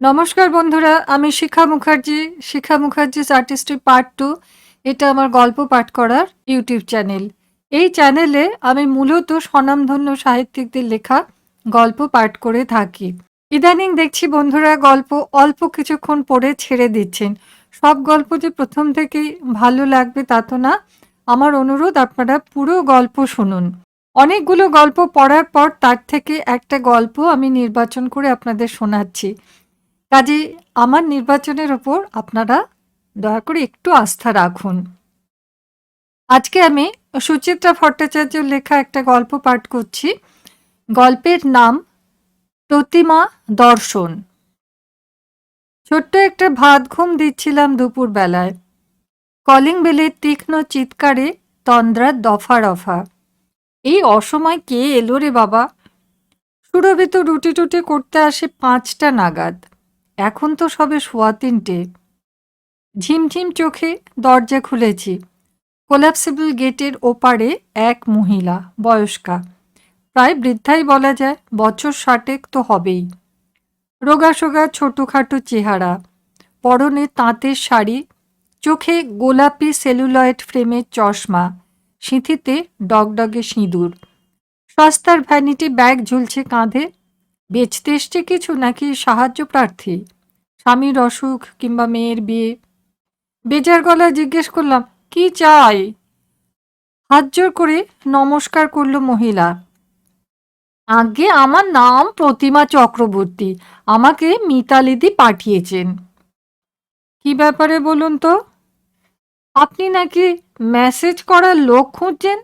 নমস্কার বন্ধুরা, আমি Shikha Mukherjee Shikha Mukherjee artistry part two এটা আমার গল্প পাঠ করার ইউটিউব চ্যানেল এই চ্যানেলে আমি মূলত স্বনামধন্য সাহিত্যিকদের লেখা গল্প পাঠ করে থাকি। ইদানিং দেখছি বন্ধুরা, গল্প অল্প কিছুক্ষণ পড়ে ছেড়ে দিচ্ছেন। সব গল্প যে প্রথম থেকেই ভালো লাগবে তা তো না। আমার অনুরোধ, আপনারা পুরো গল্প শুনুন। অনেকগুলো গল্প পড়ার পর তার থেকে একটা গল্প আমি নির্বাচন করে আপনাদের শোনাচ্ছি। কাজে আমার নির্বাচনের ওপর আপনারা দয়া করে একটু আস্থা রাখুন। আজকে আমি সুচিত্রা ভট্টাচার্যর লেখা একটা গল্প পাঠ করছি। গল্পের নাম প্রতিমা দর্শন। ছোট্ট একটা ভাত ঘুম দিচ্ছিলাম দুপুর বেলায়। কলিং বেলের তীক্ষ্ণ চিৎকারে তন্দ্রার দফা রফা। এই অসময় কে এলো রে বাবা? সুরভি তো রুটি টুটি করতে আসে পাঁচটা নাগাদ। এখন তো সবে সোয়া তিনটে। ঝিমঝিম চোখে দরজা খুলেছি। কোলাপসিবল গেটের ওপারে এক মহিলা, বয়স্কা। প্রায় বৃদ্ধাই বলা যায়, বছর ষাটেক তো হবেই। রোগাসোগা ছোটোখাটো চেহারা। পরনে তাঁতের শাড়ি। চোখে গোলাপি সেলুলয়েড ফ্রেমের চশমা। সিঁথিতে ডগডগে সিঁদুর। সস্তার ভ্যানিটি ব্যাগ ঝুলছে কাঁধে। বেচতে এসছে কিছু নাকি সাহায্য প্রার্থী? স্বামীর অসুখ কিংবা মেয়ের বিয়ে? বেজার গলায় জিজ্ঞেস করলাম, কি চাই? হাত জোর করে নমস্কার করল মহিলা। আগে আমার নাম প্রতিমা চক্রবর্তী, আমাকে মিতালিদি পাঠিয়েছেন। কি ব্যাপারে বলুন তো? আপনি নাকি মেসেজ করার লোক খুঁজছেন?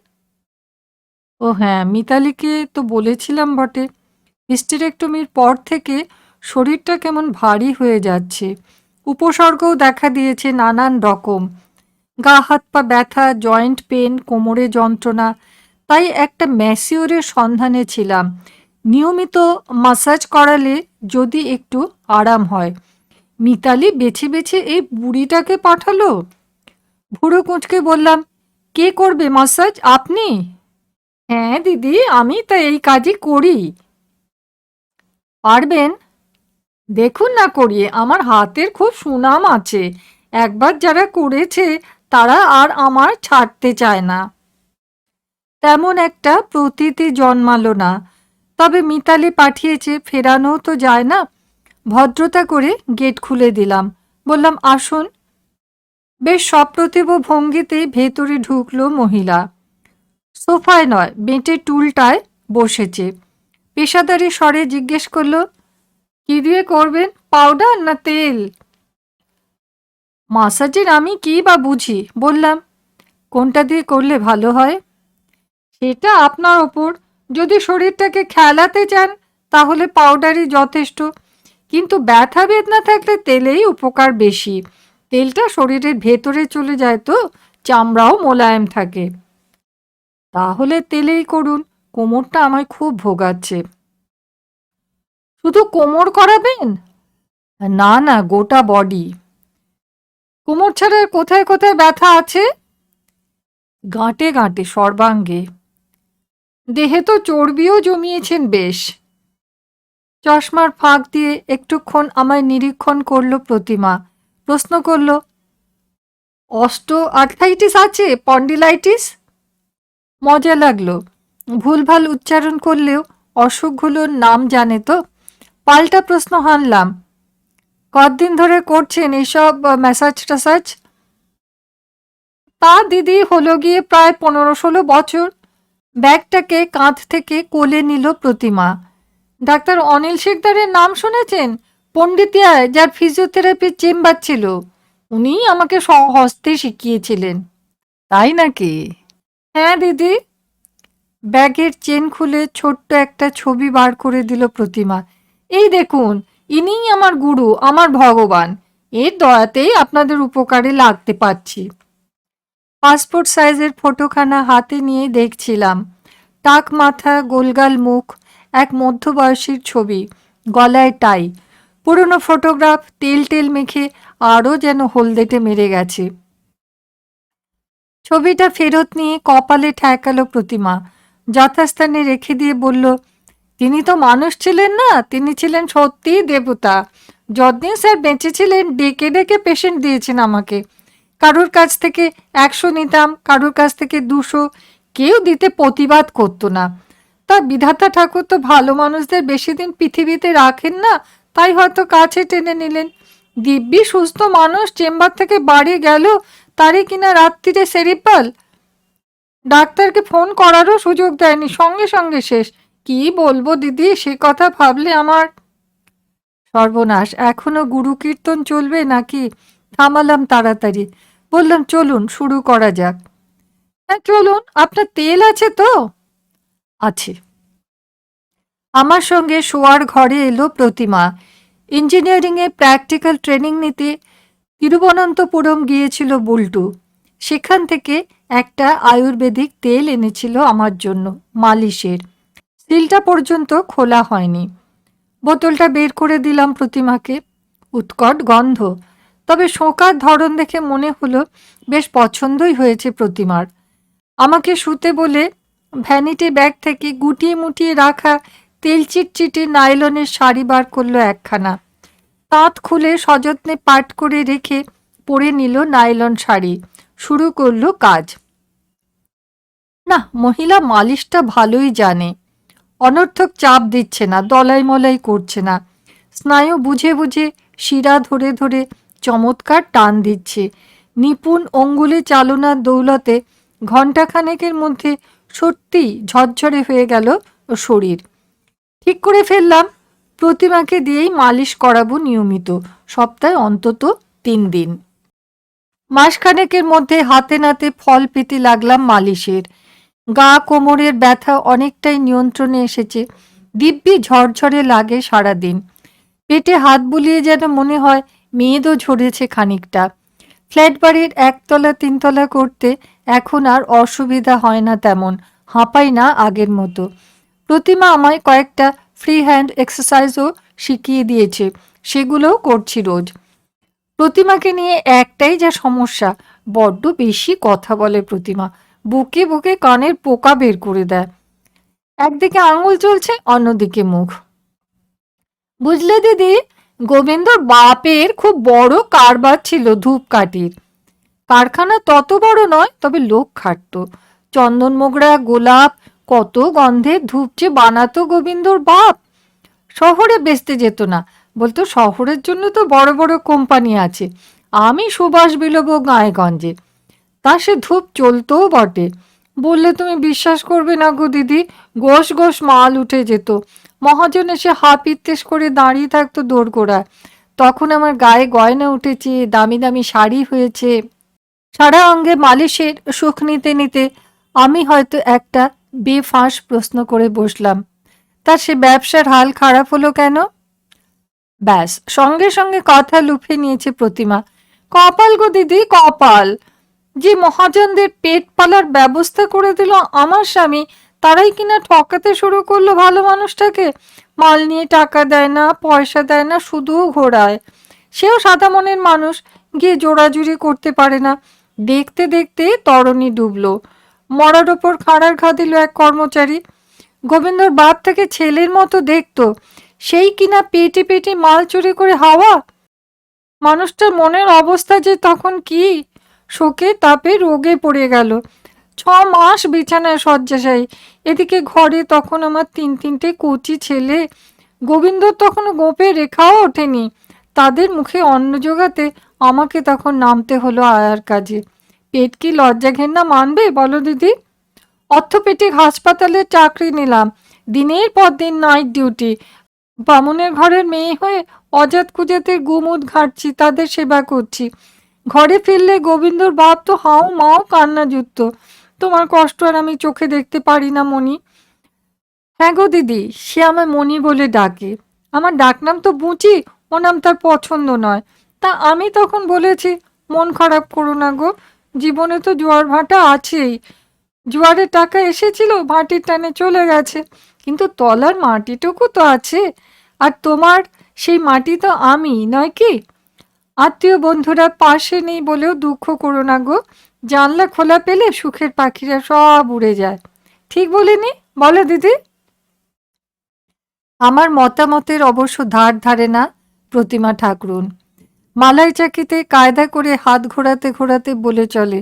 ও হ্যাঁ মিতালিকে তো বলেছিলাম বটে। হিস্টেরেক্টমির পর থেকে শরীরটা কেমন ভারী হয়ে যাচ্ছে। উপসর্গও দেখা দিয়েছে নানান রকম। গা, হাত পা ব্যথা, জয়েন্ট পেন কোমরে যন্ত্রণা। তাই একটা ম্যাসিওরের সন্ধানে ছিলাম। নিয়মিত মাসাজ করালে যদি একটু আরাম হয়। মিতালি বেছে বেছে এই বুড়িটাকে পাঠালো। ভুড়ো কুঁচকে বললাম, কে করবে মাসাজ? আপনি? হ্যাঁ দিদি, আমি তা এই কাজই করি। পারবেন? দেখুন না করিয়ে, আমার হাতের খুব সুনাম আছে। একবার যারা করেছে, তারা আর আমার ছাড়তে চায় না। তেমন একটা প্রতীতি জন্মালো না। তবে মিতালি পাঠিয়েছে, ফেরানোও তো যায় না। ভদ্রতা করে গেট খুলে দিলাম। বললাম, আসুন। বেশ সপ্রতিভ ভঙ্গিতে ভেতরে ঢুকলো মহিলা। সোফায় নয়, বেঁটে টুলটায় বসেছে। পেশাদারি স্বরে জিজ্ঞেস করল, কি দিয়ে করবেন, পাউডার না তেল? মাসাজের আমি কি বা বুঝি? বললাম, কোনটা দিয়ে করলে ভালো হয়? সেটা আপনার ওপর। যদি শরীরটাকে খেলাতে চান, তাহলে পাউডারই যথেষ্ট। কিন্তু ব্যথা বেদনা থাকলে তেলেই উপকার বেশি। তেলটা শরীরের ভেতরে চলে যায় তো, চামড়াও মোলায়েম থাকে। তাহলে তেলেই করুন। কোমরটা আমায় খুব ভোগাচ্ছে। শুধু কোমর করাবেন? না না, গোটা বডি। কোমর ছাড়া কোথায় কোথায় ব্যথা আছে? গাঁটে গাঁটে সর্বাঙ্গে। দেহে তো চর্বিও জমিয়েছেন বেশ। চশমার ফাঁক দিয়ে একটুক্ষণ আমায় নিরীক্ষণ করল প্রতিমা। প্রশ্ন করল অস্ট আর্থাইটিস আছে? পন্ডিলাইটিস? মজা লাগল। ভুলভাল উচ্চারণ করলেও অসুখগুলোর নাম জানে তো? পাল্টা প্রশ্ন হানলাম। কতদিন ধরে করছেন এইসব ম্যাসাজ ট্যাসাজ তা দিদি হলো গিয়ে প্রায় পনেরো ষোলো বছর। ব্যাগটাকে কাঁধ থেকে কোলে নিল প্রতিমা। ডাক্তার অনিল শেখদারের নাম শুনেছেন? পণ্ডিতিয়ায়, যার ফিজিওথেরাপির চেম্বার ছিল। উনিই আমাকে হস্তে শিখিয়েছিলেন। তাই নাকি? হ্যাঁ দিদি। ব্যাগের চেন খুলে ছোট্ট একটা ছবি বার করে দিল প্রতিমা। এই দেখুন, ইনিই আমার গুরু, আমার ভগবান। এর দয়াতেই আপনাদের উপকারে লাগতে পারছি। পাসপোর্ট সাইজের ফটোখানা হাতে নিয়ে দেখছিলাম। টাক মাথা, গোলগাল মুখ, এক মধ্যবয়সীর ছবি, গলায় টাই। পুরনো ফটোগ্রাফ তেল টেল মেখে আরও যেন হলদেটে মেরে গেছে। ছবিটা ফেরত নিয়ে কপালে ঠেকালো প্রতিমা। যথাস্থানে রেখে দিয়ে বলল, তিনি তো মানুষ ছিলেন না, তিনি ছিলেন সত্যিই দেবতা। যতদিন স্যার বেঁচে ছিলেন, ডেকে ডেকে পেশেন্ট দিয়েছেন আমাকে। কারোর কাছ থেকে একশো নিতাম, কারুর কাছ থেকে দুশো। কেউ দিতে প্রতিবাদ করতো না। তা বিধাতা ঠাকুর তো ভালো মানুষদের বেশি দিন পৃথিবীতে রাখেন না, তাই হয়তো কাছে টেনে নিলেন। দিব্যি সুস্থ মানুষ চেম্বার থেকে বাড়ি গেল, তারই কিনা রাত্রিরে সেরিপাল। ডাক্তারকে ফোন করারও সুযোগ দেয়নি। সঙ্গে সঙ্গে শেষ। কি বলব দিদি, সে কথা ভাবলে আমার সর্বনাশ। এখনও গুরু কীর্তন চলবে নাকি? থামালাম তাড়াতাড়ি। বললাম, চলুন, শুরু করা যাক। হ্যাঁ চলুন। আপনার তেল আছে তো? আছে। আমার সঙ্গে শোয়ার ঘরে এলো প্রতিমা। ইঞ্জিনিয়ারিংয়ে প্র্যাকটিক্যাল ট্রেনিং নিতে তিরুবনন্তপুরম গিয়েছিল বুল্টু। সেখান থেকে একটা আয়ুর্বেদিক তেল এনেছিল আমার জন্য, মালিশের। সিলটা পর্যন্ত খোলা হয়নি। বোতলটা বের করে দিলাম প্রতিমাকে। উৎকট গন্ধ। তবে শোঁকার ধরন দেখে মনে হলো বেশ পছন্দই হয়েছে প্রতিমার। আমাকে শুতে বলে ভ্যানিটি ব্যাগ থেকে গুটিয়ে মুটিয়ে রাখা তেল চিটচিটে নাইলনের শাড়ি বার করল একখানা। তাঁত খুলে সযত্নে পাট করে রেখে পরে নিল নাইলন শাড়ি। শুরু করল কাজ। না, মহিলা মালিশটা ভালোই জানে। অনর্থক চাপ দিচ্ছে না, দলাই মলাই করছে না। স্নায়ু বুঝে বুঝে শিরা ধরে ধরে চমৎকার টান দিচ্ছে। নিপুণ অঙ্গুলি চালনার দৌলতে ঘণ্টাখানেকের মধ্যে সত্যি ঝরঝরে হয়ে গেল শরীর। ঠিক করে ফেললাম, প্রতিমাকে দিয়েই মালিশ করাবো নিয়মিত, সপ্তাহে অন্তত তিন দিন। মাসখানেকের মধ্যে হাতে নাতে ফল পেতে লাগলাম মালিশের। গা কোমরের ব্যথা অনেকটাই নিয়ন্ত্রণে এসেছে। দিব্যি ঝরঝরে লাগে সারাদিন। পেটে হাত বুলিয়ে যেন মনে হয় মেয়েদও ঝরেছে খানিকটা। ফ্ল্যাট বাড়ির একতলা তিনতলা করতে এখন আর অসুবিধা হয় না তেমন, হাঁপাই না আগের মতো। প্রতিমা আমায় কয়েকটা ফ্রি হ্যান্ড এক্সারসাইজও শিখিয়ে দিয়েছে, সেগুলোও করছি রোজ। প্রতিমাকে নিয়ে একটাই যা সমস্যা, বড্ড বেশি কথা বলে প্রতিমা। বুকে বুকে কানের পোকা বের করে দেয়। একদিকে আঙুল চলছে, অন্যদিকে মুখ। বুঝলে দিদি, গোবিন্দর বাপের খুব বড় কারবার ছিল ধূপকাঠির। কারখানা তত বড় নয়, তবে লোক খাটতো। চন্দন মোগরা, গোলাপ, কত গন্ধে ধূপ যে বানাতো গোবিন্দর বাপ! শহরে বেচতে যেত না, বলতো শহরের জন্য তো বড় বড় কোম্পানি আছে। আমি সুবাস বিলোবো, গাঁয়েগঞ্জে। তা সে ধূপ চলতেও বটে। বললে, তুমি বিশ্বাস করবে না গো দিদি, গোশ গোশ মাল উঠে যেত। মহাজন এসে হাত ইত্তেস করে দাঁড়িয়ে থাকতো দোরগোড়ায়। তখন আমার গায়ে গয়না উঠেছে, দামি দামি শাড়ি হয়েছে। সারা অঙ্গে মালিশের সুখ নিতে নিতে আমি হয়তো একটা বেফাঁস প্রশ্ন করে বসলাম, তা সে ব্যবসার হাল খারাপ হলো কেন? ব্যাস, সঙ্গে সঙ্গে কথা লুফে নিয়েছে প্রতিমা। কপাল গো দিদি, কপাল! যে মহাজনদের পেট পালার ব্যবস্থা করে দিল আমার স্বামী, তারাই কিনা ঠকাতে শুরু করল ভালো মানুষটাকে। মাল নিয়ে টাকা দেয় না, পয়সা দেয় না, শুধু ঘোরায় সেও সাদা মনের মানুষ, গিয়ে জোড়াজুড়ি করতে পারে না। দেখতে দেখতে তরণী ডুবলো। মরার ওপর খাড়ার ঘা দিল এক কর্মচারী। গোবিন্দর বাপ থেকে ছেলের মতো দেখতো। সেই কিনা পেটে পেটে মাল চুরি করে হাওয়া? মানুষটার মনের অবস্থা যে তখন কি? শোকে তাপে রোগে পড়ে গেল। ছ মাস বিছানায় শয্যাশায়ী এদিকে ঘরে তখন আমার তিন তিনটে কচি ছেলে। গোবিন্দ তখন গোপে রেখাও ওঠেনি। তাদের মুখে অন্ন জোগাতে আমাকে তখন নামতে হলো আয়ার কাজে। পেট কি লজ্জা ঘেন্না মানবে বলো দিদি? অর্থোপেটিক হাসপাতালে চাকরি নিলাম। দিনের পর দিন নাইট ডিউটি বামুনের ঘরের মেয়ে হয়ে অজাত কুজাতের গুমুদ ঘাটছি, তাদের সেবা করছি। ঘরে ফিরলে গোবিন্দর বাপ তো হাও মাও কান্না যুক্ত তোমার কষ্ট আর আমি চোখে দেখতে পারি না মনি হ্যাঁ গো দিদি, সে আমায় মনি বলে ডাকে। আমার ডাকনাম তো বুঁচি, ও নাম তার পছন্দ নয়। তা আমি তখন বলেছি, মন খারাপ করো না গো, জীবনে তো জোয়ার ভাটা আছেই। জোয়ারের টাকা এসেছিল, ভাটির টানে চলে গেছে। কিন্তু তলার মাটিটুকু তো আছে। আর তোমার সেই মাটি তো আমি, নয় কি? আত্মীয় বন্ধুরা পাশে নেই বলেও দুঃখ করো না গো। জানলা খোলা পেলে সুখের পাখিরা সব উড়ে যায়। ঠিক বলিনি? বলো দিদি। আমার মতামতের অবশ্য ধার ধারে না, প্রতিমা ঠাকুরুন। মালাই চাকিতে কায়দা করে হাত ঘোরাতে ঘোরাতে বলে চলে,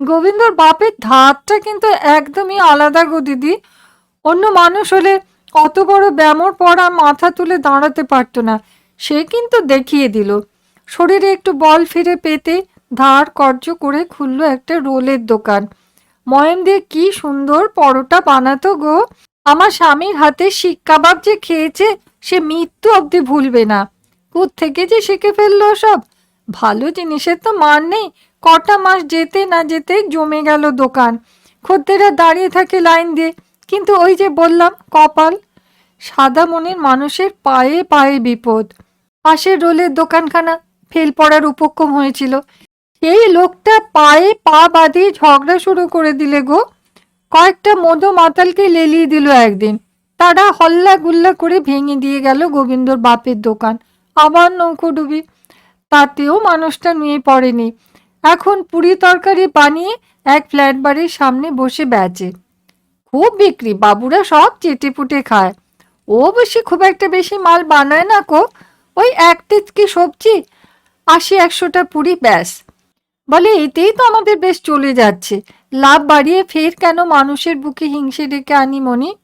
গোবিন্দর বাপের ধাতটা কিন্তু একদমই আলাদা গো দিদি। অন্য মানুষ হলে অত বড় ব্যামোর পড়া মাথা তুলে দাঁড়াতে পারতো না। সে কিন্তু দেখিয়ে দিল। শরীরে একটু বল ফিরে পেতে ধার কর্য করে খুলল একটা রোলের দোকান। ময়ম দিয়ে কি সুন্দর পরোটা বানাতো গো। আমার স্বামীর হাতে শিক কাবাব যে খেয়েছে, সে মৃত্যু অবধি ভুলবে না। থেকে যে শিখে ফেলল সব? ভালো জিনিসের তো মান নেই। কটা মাস যেতে না যেতে জমে গেল দোকান। খদ্দেরা দাঁড়িয়ে থাকে লাইন দিয়ে। কিন্তু ওই যে বললাম, কপাল। সাদা মনের মানুষের পায়ে পায়ে বিপদ। পাশের রোলের দোকানখানা। ফেল পড়ার উপক্রম হয়েছিল। সেই লোকটা পায়ে পা বাঁধিয়ে ঝগড়া শুরু করে দিলে গো। কয়েকটা মধু মাতালকে লেলিয়ে দিল একদিন। তারা হল্লা গুল্লা করে ভেঙে দিয়ে গেল গোবিন্দর বাপের দোকান। আবার নৌকো ডুবি। তাতেও মানুষটা নিয়ে পড়েনি। এখন পুরি তরকারি বানিয়ে এক ফ্ল্যাট বাড়ির সামনে বসে বেচে। খুব বিক্রি, বাবুরা সব চেটে পুটে খায়। ও বেশি খুব একটা বেশি মাল বানায় না কো। ওই এক কি সবজি আশি একশোটা পুরি, ব্যাস। বলে, এতেই তো আমাদের বেশ চলে যাচ্ছে। লাভ বাড়িয়ে ফের কেন মানুষের বুকে হিংসে ডেকে আনি মনি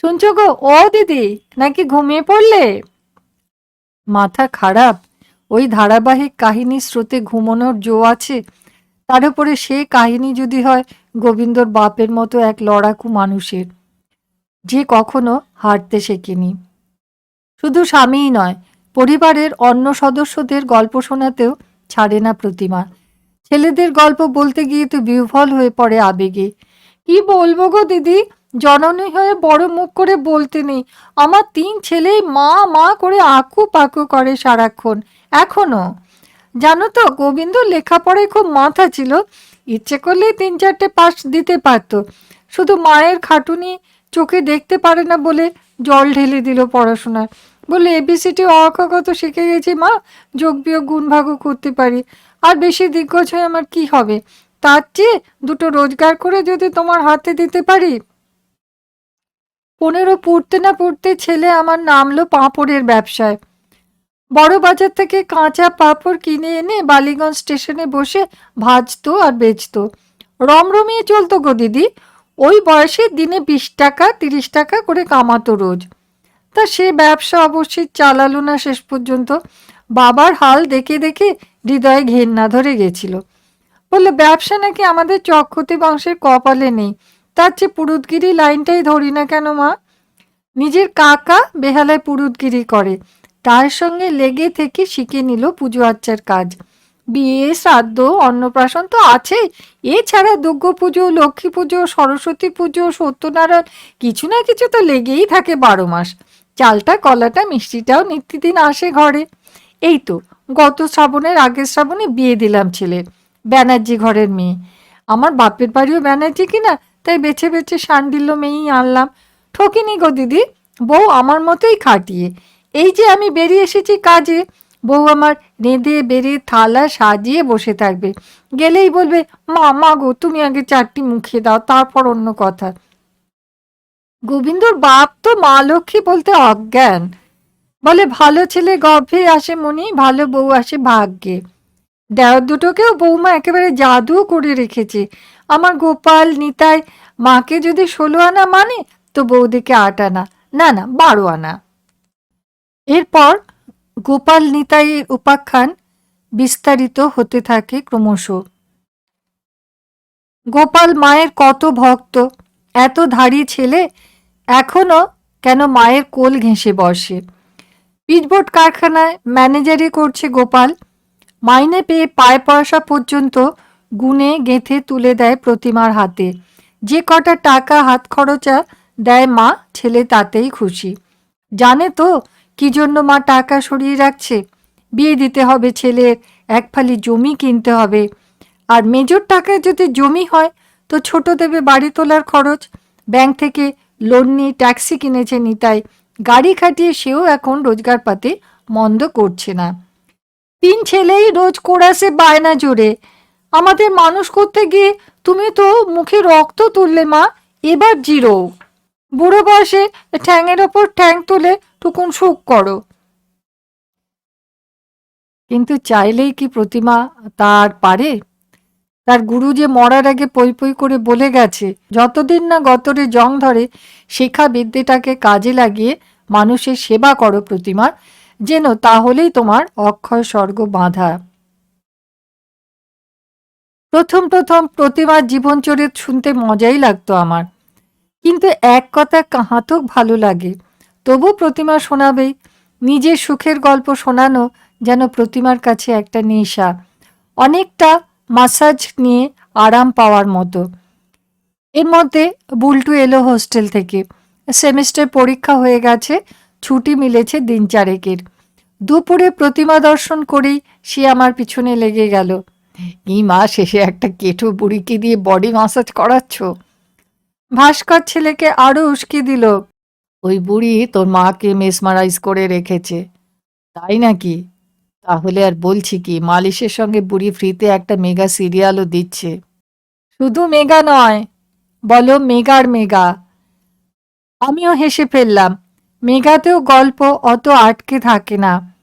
শুনছো গো, ও দিদি, নাকি ঘুমিয়ে পড়লে? মাথা খারাপ। ওই ধারাবাহিক কাহিনী স্রোতে ঘুমানোর জো আছে। তার উপরে সে কাহিনী যদি হয়, গোবিন্দর বাপের মতো এক লড়াকু মানুষের। যে কখনো হারতে শেখেনি। শুধু স্বামীই নয় পরিবারের অন্য সদস্যদের গল্প শোনাতেও ছাড়ে না প্রতিমা। ছেলেদের গল্প বলতে গিয়ে তো বিহ্বল হয়ে পড়ে আবেগে। কি বলব গো দিদি? জননী হয়ে বড় মুখ করে বলতে নেই। আমার তিন ছেলেই মা মা করে আঁকু পাকু করে সারাক্ষণ। এখনও? জানো তো, গোবিন্দ লেখাপড়ায় খুব মাথা ছিল। ইচ্ছে করলেই তিন চারটে পাস দিতে পারত। শুধু মায়ের খাটুনি চোখে দেখতে পারে না বলে জল ঢেলে দিল পড়াশোনায়। বলে এবিসিটি অকগত শিখে গেছি, মা। যোগ বিয়োগ গুণ ভাগও করতে পারি। আর বেশি দিগ্গজ হয়ে আমার কি হবে? তার চেয়ে দুটো রোজগার করে যদি তোমার হাতে দিতে পারি? পনেরো পড়তে না পড়তে ছেলে আমার নামলো পাঁপড়ের ব্যবসায়। বড় বাজার থেকে কাঁচা পাঁপড় কিনে এনে বালিগঞ্জ স্টেশনে বসে ভাজতো আর বেচতো। রমরমিয়ে চলতো গো দিদি। ওই বয়সে দিনে বিশ টাকা, তিরিশ টাকা করে কামাতো রোজ। তা সে ব্যবসা অবশ্যই চালালো না শেষ পর্যন্ত। বাবার হাল দেখে দেখে হৃদয়ে ঘেন্না ধরে গেছিল। বলল, ব্যবসা নাকি আমাদের চক্ষতি বংশের কপালে নেই। তার চেয়ে পুরুতগিরি লাইনটাই ধরি না কেন, মা? নিজের কাকা বেহালায় পুরুতগিরি করে। তার সঙ্গে লেগে থেকে শিখে নিল পুজো আচ্চার কাজ। বিয়ে, শ্রাদ্ধ, অন্নপ্রাশন তো আছে। এছাড়া দুর্গা পুজো, লক্ষ্মী পুজো, সরস্বতী পুজো, সত্যনারায়ণ, কিছু না কিছু তো লেগেই থাকে বারো মাস। চালটা, কলাটা, মিষ্টিটাও নিত্যদিন আসে ঘরে। এই তো, গত শ্রাবণের আগের শ্রাবণে বিয়ে দিলাম ছেলের, ব্যানার্জি ঘরের মেয়ে। আমার বাপের বাড়িও ব্যানার্জি কিনা, তাই বেছে বেছে সান্ডিল্য মেয়েই আনলাম। ঠকিনি গো দিদি, বউ আমার মতোই খাটিয়ে। এই যে আমি বেরিয়ে এসেছি কাজে, বউ আমার নেঁদে বেড়ে থালা সাজিয়ে বসে থাকবে। গেলেই বলবে, মা মা গো, তুমি আগে চারটি মুখে দাও, তারপর অন্য কথা। গোবিন্দর বাপ তো মা লক্ষ্মী বলতে অজ্ঞান। বলে, ভালো ছেলে গর্ভে আসে মনি, ভালো বউ আসে ভাগ্যে। দেওয়ার দুটোকেও বৌমা একেবারে জাদু করে রেখেছে। আমার গোপাল নিতাই মাকে যদি ষোলো আনা মানে তো বৌদিকে আট আনা। না না, বারো আনা। এরপর গোপাল নিতাইয়ের উপাখ্যান বিস্তারিত হতে থাকে ক্রমশ। গোপাল মায়ের কত ভক্ত এত ধাড়ি ছেলে এখনও কেন মায়ের কোল ঘেঁষে বসে? পিচবোর্ড কারখানায় ম্যানেজারি করছে গোপাল। মাইনে পেয়ে পায়ে পয়সা পর্যন্ত গুনে গেঁথে তুলে দেয় প্রতিমার হাতে। যে কটা টাকা হাত খরচা দেয় মা, ছেলে তাতেই খুশি। জানে তো কি জন্য মা টাকা সরিয়ে রাখছে? বিয়ে দিতে হবে ছেলের, এক ফালি জমি কিনতে হবে। আর মেজর টাকায় যদি জমি হয় তো ছোট দেবে বাড়ি তোলার খরচ। ব্যাংক থেকে লোন নিয়ে ট্যাক্সি কিনেছে নিতাই। গাড়ি খাটিয়ে সেও এখন রোজগার পাতে মন্দ করছে না। তিন ছেলেই রোজ কোড়াসে বায়না জোরে। আমাদের মানুষ করতে গিয়ে তুমি তো মুখে রক্ত তুললে মা, এবার জিরো। বুড়ো বয়সে ঠ্যাংয়ের ওপর ঠ্যাং তুলে টুকুন সুখ করো। কিন্তু চাইলেই কি প্রতিমা তার পারে? তার গুরু যে মরার আগে পই পই করে বলে গেছে, যতদিন না গতরে জং ধরে, শেখা বিদ্যেটাকে কাজে লাগিয়ে মানুষের সেবা করো প্রতিমার যেন তাহলেই তোমার অক্ষয় স্বর্গ বাঁধা। প্রথম প্রথম প্রতিমার জীবনচরিত শুনতে মজাই লাগতো আমার। কিন্তু এক কথা কাহাতক ভালো লাগে তবু প্রতিমা শোনাবেই, নিজের সুখের গল্প শোনানো যেন প্রতিমার কাছে একটা নেশা। অনেকটা মাসাজ নিয়ে আরাম পাওয়ার মতো। এর মধ্যে বুলটু এলো হোস্টেল থেকে। সেমিস্টার পরীক্ষা হয়ে গেছে, ছুটি মিলেছে দিন চারেকের। দুপুরে প্রতিমা দর্শন করেই সে আমার পিছনে লেগে গেল। এই মা, শেষে একটা কেঠো বুড়িকে দিয়ে বডি মাসাজ করাচ্ছ? ভাস্কর ছেলেকে আরও উস্কি দিল, ওই বুড়ি তোর মাকে মেসমারাইজ করে রেখেছে। তাই নাকি? তাহলে আর বলছি কি, মালিশের সঙ্গে বুড়ি ফ্রিতে একটা মেগা সিরিয়ালও দিচ্ছে। শুধু মেগা নয়, বলো মেগার মেগা। আমিও হেসে ফেললাম, মেগাতেও গল্প অত আটকে থাকে না।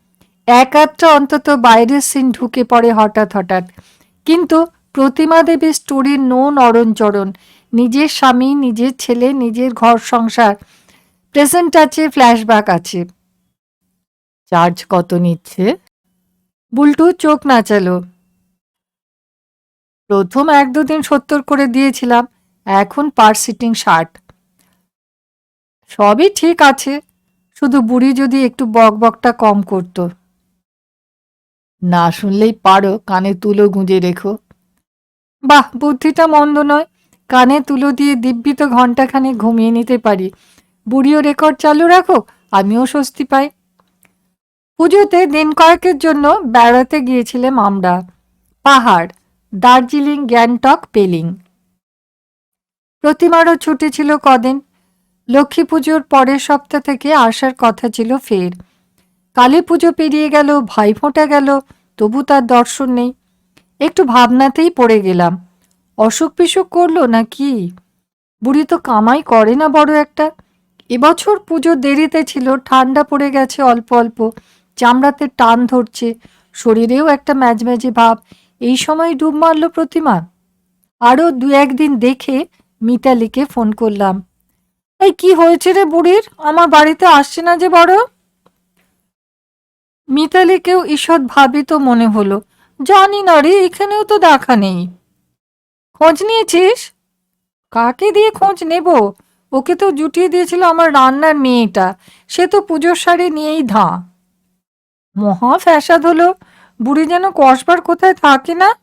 এক আধটা অন্তত বাইরের সিন ঢুকে পড়ে হঠাৎ হঠাৎ। কিন্তু প্রতিমা দেবীর স্টোরির নো নরণচরণ নিজের স্বামী, নিজের ছেলে, নিজের ঘর সংসার প্রেজেন্ট আছে ফ্ল্যাশব্যাক আছে। চার্জ কত নিচ্ছে? বুলটু চোখ নাচালো। প্রথম এক দুদিন সত্তর করে দিয়েছিলাম, এখন পার সিটিং ষাট। সবই ঠিক আছে, শুধু বুড়ি যদি একটু বক বকটা কম করত। না শুনলেই পারো, কানে তুলো গুঁজে রেখো। বাহ, বুদ্ধিটা মন্দ নয়, কানে তুলো দিয়ে দিব্যি তো ঘন্টাখানে ঘুমিয়ে নিতে পারি। বুড়িও রেকর্ড চালু রাখো, আমিও স্বস্তি পাই। পুজোতে দিন কয়েকের জন্য বেড়াতে গিয়েছিলাম আমরা পাহাড়, দার্জিলিং, গ্যাংটক, পেলিং। প্রতিমারও ছুটি ছিল কদিন। লক্ষ্মী পুজোর পরের সপ্তাহ থেকে আসার কথা ছিল ফের। কালী পুজো পেরিয়ে গেল ভাইফোঁটা গেল, তবু তার দর্শন নেই। একটু ভাবনাতেই পড়ে গেলাম, অসুখ বিসুখ করল না কি বুড়ি তো কামাই করে না বড় একটা। এবছর পুজো দেরিতে ছিল, ঠান্ডা পড়ে গেছে অল্প অল্প। চামড়াতে টান ধরছে। শরীরেও একটা ম্যাজম্যাজে ভাব। এই সময় ডুব মারল প্রতিমা। আরও দু একদিন দেখে মিতালিকে ফোন করলাম। এই কি হয়েছে রে বুড়ির? আমার বাড়িতে আসছে না যে বড়। মিতালিকেও ঈষৎ ভাবিত মনে হলো। জানি না রে, এখানেও তো দেখা নেই। খোঁজ নিয়েছিস? কাকে দিয়ে খোঁজ নেব? ওকে তো জুটিয়ে দিয়েছিল আমার রান্নার মেয়েটা। সে তো পুজোর শাড়ি নিয়েই ধাঁ। মহা ফ্যাসাদ হলো। বুড়ি যেন কসবার কোথায় থাকে না?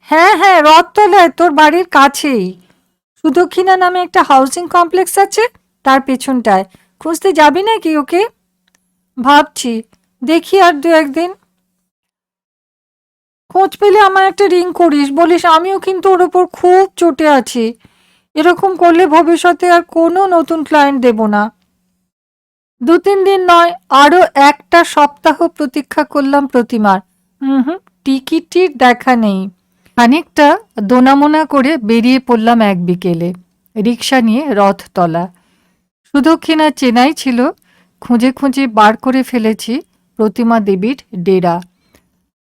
হ্যাঁ হ্যাঁ রথতলায় তোর বাড়ির কাছেই। সুদক্ষিণা নামে একটা হাউসিং কমপ্লেক্স আছে, তার পেছনটায়। খুঁজতে যাবি নাকি ওকে? ভাবছি, দেখি আর দু একদিন। খোঁজ পেলে আমার একটা রিং করিস, বলিস, আমিও কিন্তু ওর ওপর খুব চটে আছি। এরকম করলে ভবিষ্যতে আর কোনো নতুন ক্লায়েন্ট দেব না। দু তিন দিন নয় আরও একটা সপ্তাহ প্রতীক্ষা করলাম প্রতিমার। হুম টিকিটির দেখা নেই। খানিকটা দোনামোনা করে বেরিয়ে পড়লাম এক বিকেলে। রিক্সা নিয়ে রথতলা। সুদক্ষিণা চেনাই ছিল, খুঁজে খুঁজে বার করে ফেলেছি প্রতিমা দেবীর ডেরা।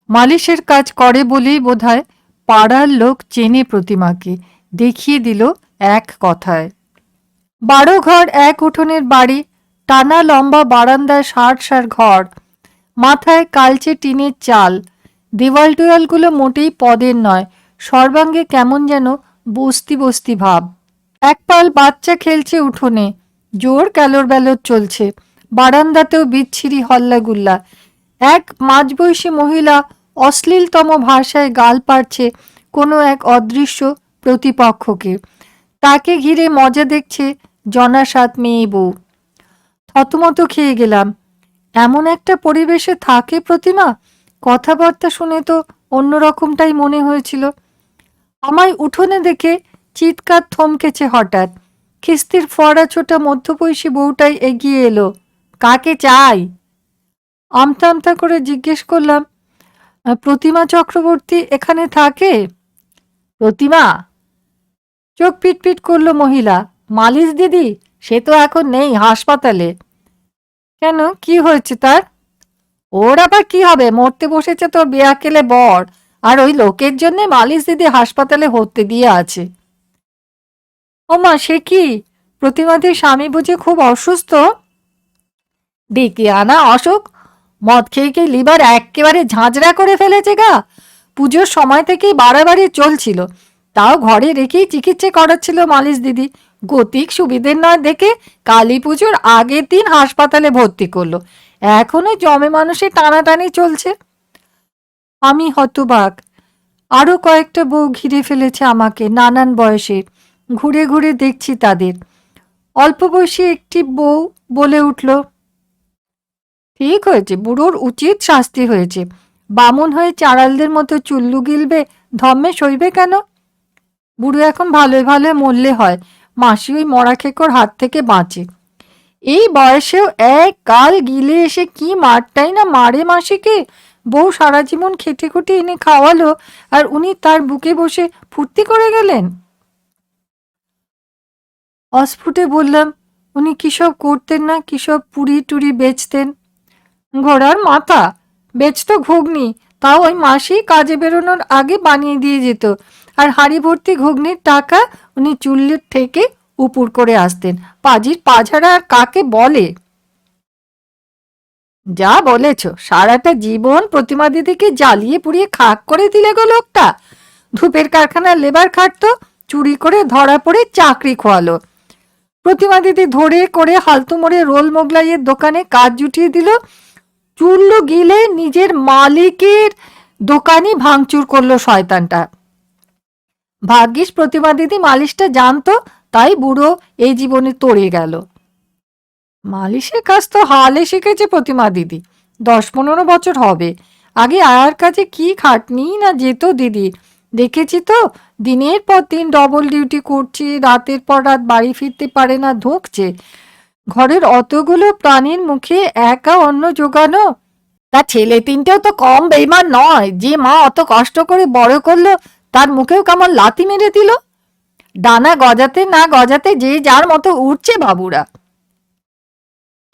মালিশের কাজ করে বলেই বোধহয় পাড়ার লোক চেনে প্রতিমাকে, দেখিয়ে দিল এক কথায়। বারো ঘর এক উঠোনের বাড়ি টানা লম্বা বারান্দায় ষাট সার ঘর, মাথায় কালচে টিনের চাল। দেওয়াল টোয়ালগুলো মোটেই পদের নয়, সর্বাঙ্গে কেমন যেন বস্তি বস্তি ভাব। এক পাল বাচ্চা খেলছে উঠোনে, জোর ক্যালোর ব্যালোর চলছে, বারান্দাতেও বিচ্ছিরি হল্লাগুল্লা। এক মাঝবয়সী মহিলা অশ্লীলতম ভাষায় গাল পারছে কোনো এক অদৃশ্য প্রতিপক্ষকে। তাকে ঘিরে মজা দেখছে জনাসাত মেয়ে বউ। থতমত খেয়ে গেলাম। এমন একটা পরিবেশে থাকে প্রতিমা? কথাবার্তা শুনে তো অন্যরকমটাই মনে হয়েছিল। আমায় উঠোনে দেখে চিৎকার থমকেছে হঠাৎ। খিস্তির ফড়া ছোটা মধ্যবয়সী বউটাই এগিয়ে এলো। কাকে চাই? আমতা আমতা করে জিজ্ঞেস করলাম, প্রতিমা চক্রবর্তী এখানে থাকে? প্রতিমা? চোখ পিটপিট করল মহিলা, মালিশ দিদি? সে তো এখন নেই হাসপাতালে। কেন? কি হয়েছে তার? ওর আবার কি হবে? মরতে বসেছে তোর বেয়াকেলে বর। আর ওই লোকের জন্য মালিশ দিদি হাসপাতালে হতে দিয়ে আছে। ও মা, সে কি? প্রতিমাদের স্বামী বুঝে খুব অসুস্থ? ডেকে আনা অসুখ? মদ খেয়ে খেয়ে লিভার একেবারে ঝাঁঝরা করে ফেলেছে গা। পুজোর সময় থেকেই বাড়াবাড়ি চলছিল। তাও ঘরে রেখেই চিকিৎসা করাচ্ছিল মালিশ দিদি। গতিক সুবিধের নয় দেখে কালী পুজোর আগের দিন হাসপাতালে ভর্তি করল। এখনও জমে মানুষের টানাটানি চলছে। আমি হতবাক। আরও কয়েকটা বউ ঘিরে ফেলেছে আমাকে নানান বয়সে। ঘুরে ঘুরে দেখছি তাদের। অল্প বয়সী একটি বউ বলে উঠল, ঠিক হয়েছে, বুড়োর উচিত শাস্তি হয়েছে। বামুন হয়ে চাড়ালদের মতো চুল্লু গিলবে, ধম্মে সইবে কেন? বুড়ো এখন ভালোই ভালোই মরলে হয়। মাসি ওই মরা খেকোর হাত থেকে বাঁচে। এই বয়সেও এক কাল গিলে এসে কি মারটাই না মারে মাসিকে? বউ সারা জীবন খেটে খুটে এনে খাওয়ালো, আর উনি তার বুকে বসে ফুর্তি করে গেলেন। অস্ফুটে বললাম, উনি কিসব করতেন না? কিসব পুরি টুরি বেচতেন? ঘোড়ার মাথা? বেচতো ঘুগনি। তাও ওই মাসি কাজে বেরোনোর আগে বানিয়ে দিয়ে যেত। আর হাঁড়ি ভর্তি ঘুগনির টাকা উনি চুল্লির থেকে উপুর করে আসতেন। পাজির পাঝাড়া কাকে বলে? যা বলেছ, সারাটা জীবন প্রতিমা দিদিকে জ্বালিয়ে পুড়িয়ে খাক করে দিলে গো লোকটা। ধূপের কারখানার লেবার খাটতো, চুরি করে ধরা পড়ে চাকরি খোয়ালো। প্রতিমা দিদি ধরে করে হালতু মোড়ে রোল মোগলাইয়ের দোকানে কাজ জুটিয়ে দিল। চুল্লু গিলে নিজের মালিকের দোকানই ভাঙচুর করল শয়তানটা। ভাগ্যিস প্রতিমা দিদি মালিশটা জানতো, তাই বুড়ো এই জীবনে তরে গেল। মালিশের কাজ তো হালে শিখেছে প্রতিমা দিদি দশ পনেরো বছর হবে। আগে আয়ার কাছে কি খাটনি না যেত দিদি? দেখেছি তো, দিনের পর দিন ডবল ডিউটি করছে, রাতের পর রাত বাড়ি ফিরতে পারে না, ধুঁকছে। ঘরের অতগুলো প্রাণীর মুখে একা অন্য জোগানো? তা ছেলে তিনটেও তো কম বেইমান নয়, যে মা অত কষ্ট করে বড় করল তার মুখেও কেমন লাতি মেরে দিল? ডানা গজাতে না গজাতে যে যার মতো উঠছে বাবুরা।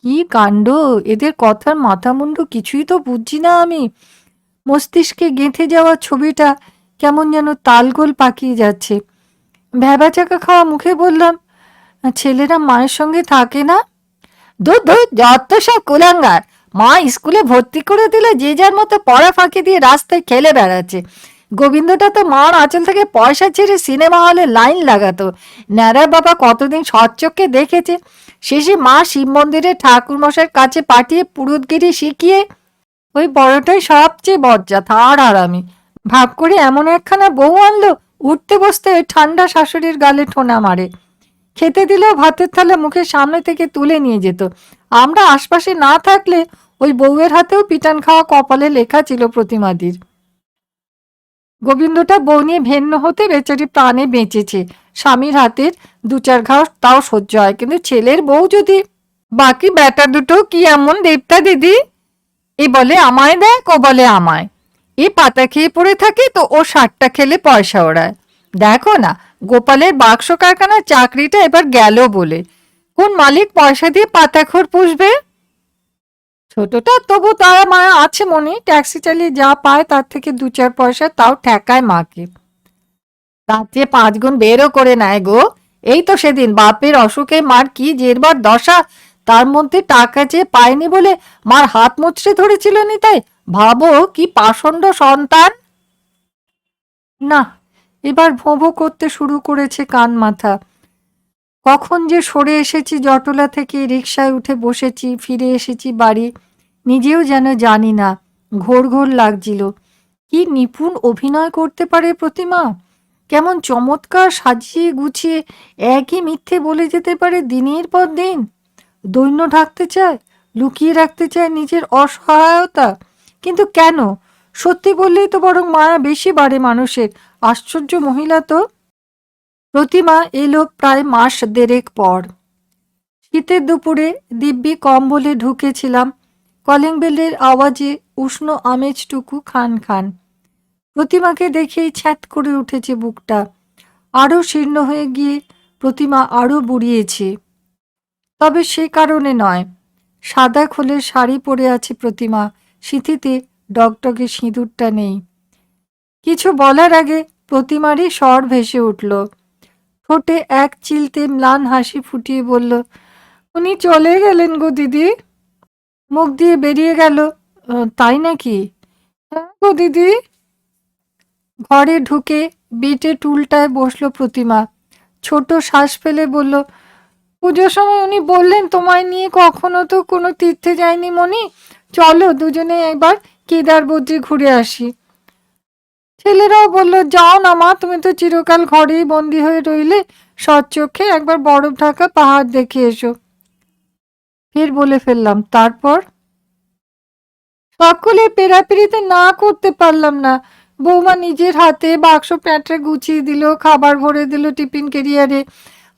কি কাণ্ড? এদের কথার মাথা মুন্ডু কিছুই তো বুঝছি না আমি। মস্তিষ্কে গেঁথে যাওয়া ছবিটা কেমন যেন তালগোল পাকিয়ে যাচ্ছে। ভ্যাবা চাকা খাওয়া মুখে বললাম, ছেলেরা মায়ের সঙ্গে থাকে না? যত সব কুলাঙ্গার। মা স্কুলে ভর্তি করে দিলে যে যার মতো পড়া ফাঁকি দিয়ে রাস্তায় খেলে বেড়াচ্ছে। গোবিন্দটা তো মার আঁচল থেকে পয়সা ছেড়ে সিনেমা হলে লাইন লাগাতো। ন্যাড়ার বাবা কতদিন সচ্চককে দেখেছে? শেষে মা শিব মন্দিরে ঠাকুরমশাইয়ের কাছে পাঠিয়ে পুরুতগিরি শিখিয়ে ওই বড়টাই সবচেয়ে বজ্জা থার আরামি ভাব করে এমন একখানা বউ আনলো, উঠতে বসতে ওই ঠান্ডা শাশুড়ির গালে ঠোনা মারে। খেতে দিলেও ভাতের থালা মুখের সামনে থেকে তুলে নিয়ে যেত। আমরা আশপাশে না থাকলে ওই বউয়ের হাতেও পিটান খাওয়া কপালে লেখা ছিল প্রতিমাদির। গোবিন্দটা বউ নিয়ে ভেন্ন হতে বেচারি প্রাণে বেঁচেছে। স্বামীর হাতের দু চার ঘাস তাও সহ্য হয়। কিন্তু ছেলের বউ যদি, বাকি ব্যাটা দুটো কি এমন দেবতা দিদি? এ বলে আমায় দেখ ও বলে আমায়। এ পাতা খেয়ে পড়ে থাকে তো ও ষাটটা খেলে পয়সা ওড়ায়। দেখো না, গোপালের বাক্স কারখানার চাকরিটা এবার গেল বলে। কোন মালিক পয়সা দিয়ে পাতাখোর পুষবে? ছোটটা তবু তারা মা আছে মনে। ট্যাক্সি চালিয়ে যা পায়, তার থেকে দু চার পয়সা তাও ঠেকায় মাকে। তার চেয়ে পাঁচ গুণ বেরও করে নেয় গো। এই তো সেদিন, বাপের অসুখে মার কি জেরবার দশা। তার মধ্যে টাকা চেয়ে পায়নি বলে মার হাত মুচড়ে ধরেছিল নি তাই। ভাবো কি পাষণ্ড সন্তান। না, এবার ভোঁ করতে শুরু করেছে কান মাথা। কখন যে সরে এসেছি জটলা থেকে রিকশায় উঠে বসেছি, ফিরে এসেছি বাড়ি, নিজেও যেন জানি না, ঘোর ঘোর লাগছিল। কি নিপুণ অভিনয় করতে পারে প্রতিমা? কেমন চমৎকার সাজিয়ে গুছিয়ে একই মিথ্যে বলে যেতে পারে দিনের পর দিন। দৈন্য ঢাকতে চায়, লুকিয়ে রাখতে চায় নিজের অসহায়তা। কিন্তু কেন? সত্যি বললেই তো বরং মায়া বেশি বাড়ে মানুষের। আশ্চর্য মহিলা তো। প্রতিমা এলো প্রায় মাস দেড়েক পর। শীতের দুপুরে দিব্যি কম্বলে ঢুকেছিলাম, কলিং বেলের আওয়াজে উষ্ণ আমেজটুকু খান খান। প্রতিমাকে দেখেই ছ্যাত করে উঠেছে বুকটা। আরও শীর্ণ হয়ে গিয়ে প্রতিমা আরও বুড়িয়েছে। তবে সে কারণে নয়। সাদা খোলের শাড়ি পরে আছে প্রতিমা। সিঁথিতে ডগডগে সিঁদুরটা নেই। কিছু বলার আগে প্রতিমারই স্বর ভেসে উঠল। ঠোঁটে এক চিলতে ম্লান হাসি ফুটিয়ে বলল, উনি চলে গেলেন গো দিদি। মুখ দিয়ে বেরিয়ে গেল তাই নাকি? হ্যাঁ গো দিদি। ঘরে ঢুকে বেটে টুলটায় বসল প্রতিমা। ছোট শ্বাস ফেলে বলল, পুজোর সময় উনি বললেন তোমায় নিয়ে কখনো তো কোনো তীর্থে যায়নি মনি চলো দুজনে একবার কেদার বদ্রি ঘুরে আসি। ছেলেরাও বলল, যাও না মা, তুমি তো চিরকাল ঘরেই বন্দি হয়ে রইলে। সচক্ষে একবার বরফ ঢাকা পাহাড় দেখে এসো। ফের বলে ফেললাম, তারপর? সকলে পেরাপেরিতে না করতে পারলাম না। বৌমা নিজের হাতে বাক্স প্যাঁটরে গুছিয়ে দিল, খাবার ভরে দিল টিফিন কেরিয়ারে।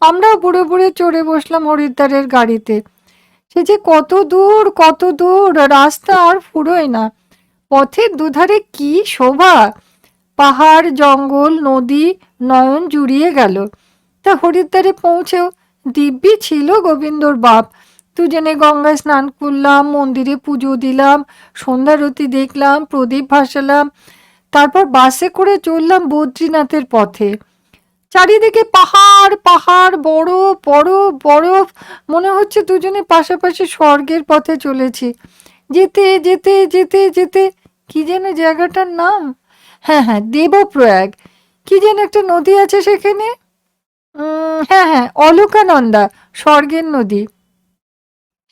আমরাও বুড়ো বুড়ে চড়ে বসলাম হরিদ্বারের গাড়িতে। সে যে কত দূর কত দূর, রাস্তা আর ফুরোয় না। পথের দুধারে কি শোভা! পাহাড়, জঙ্গল, নদী, নয়ন জুড়িয়ে গেল। তা হরিদ্বারে পৌঁছেও দিব্যি ছিল গোবিন্দর বাপ। দুজনে গঙ্গায় স্নান করলাম, মন্দিরে পুজো দিলাম সন্ধ্যারতি দেখলাম, প্রদীপ ভাসালাম, তারপর বাসে করে চললাম বদ্রীনাথের পথে। চারিদিকে পাহাড় পাহাড়, বরফ বরফ বরফ, মনে হচ্ছে দুজনে পাশাপাশি স্বর্গের পথে চলেছি। যেতে যেতে যেতে যেতে, কি যেন জায়গাটার নাম? হ্যাঁ হ্যাঁ দেবপ্রয়াগ। কি যেন একটা নদী আছে সেখানে? হ্যাঁ হ্যাঁ অলোকানন্দা, স্বর্গের নদী।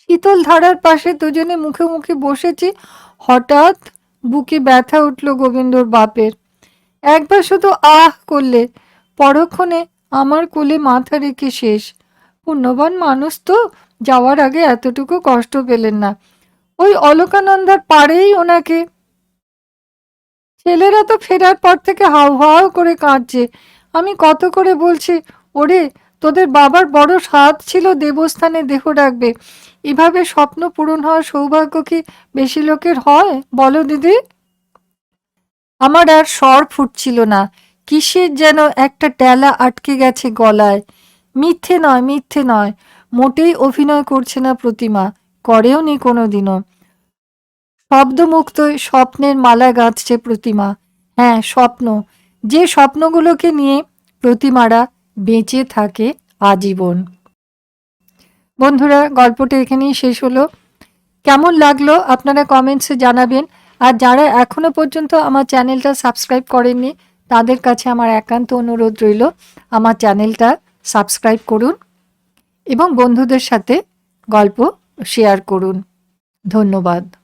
শীতল ধারার পাশে দুজনে মুখে মুখে বসেছি। হঠাৎ বুকে ব্যথা উঠল গোবিন্দর বাপের। একবার শুধু আহ করলে, পরক্ষণে আমার কোলে মাথা রেখে শেষ। পুণ্যবান মানুষ তো, যাওয়ার আগে এতটুকু কষ্ট পেলেন না। ওই অলোকানন্দার পাড়েই ওনাকে ছেলেরা তো ফেরার পর থেকে হাউ হাউ করে কাঁদছে। আমি কত করে বলছি, ওরে, তোদের বাবার বড় স্বাদ ছিল দেবস্থানে দেহ রাখবে। এভাবে স্বপ্ন পূরণ হওয়ার সৌভাগ্য কি বেশি লোকের হয়? বলো দিদি। আমার আর স্বর ফুটছিল না। কিসের যেন একটা ট্যালা আটকে গেছে গলায়। মিথ্যে নয় মিথ্যে নয়। মোটেই অভিনয় করছে না প্রতিমা। করেও নি কোনোদিনও। শব্দমুক্ত স্বপ্নের মালা গাঁথছে প্রতিমা। হ্যাঁ স্বপ্ন। যে স্বপ্নগুলোকে নিয়ে প্রতিমারা বেঁচে থাকে আজীবন। বন্ধুরা, গল্পটা এখানেই শেষ হলো। কেমন লাগল আপনারা কমেন্টসে জানাবেন। আর যারা এখনও পর্যন্ত আমার চ্যানেলটা সাবস্ক্রাইব করেননি, তাদের কাছে আমার একান্ত অনুরোধ রইল, আমার চ্যানেলটা সাবস্ক্রাইব করুন এবং বন্ধুদের সাথে গল্প শেয়ার করুন। ধন্যবাদ।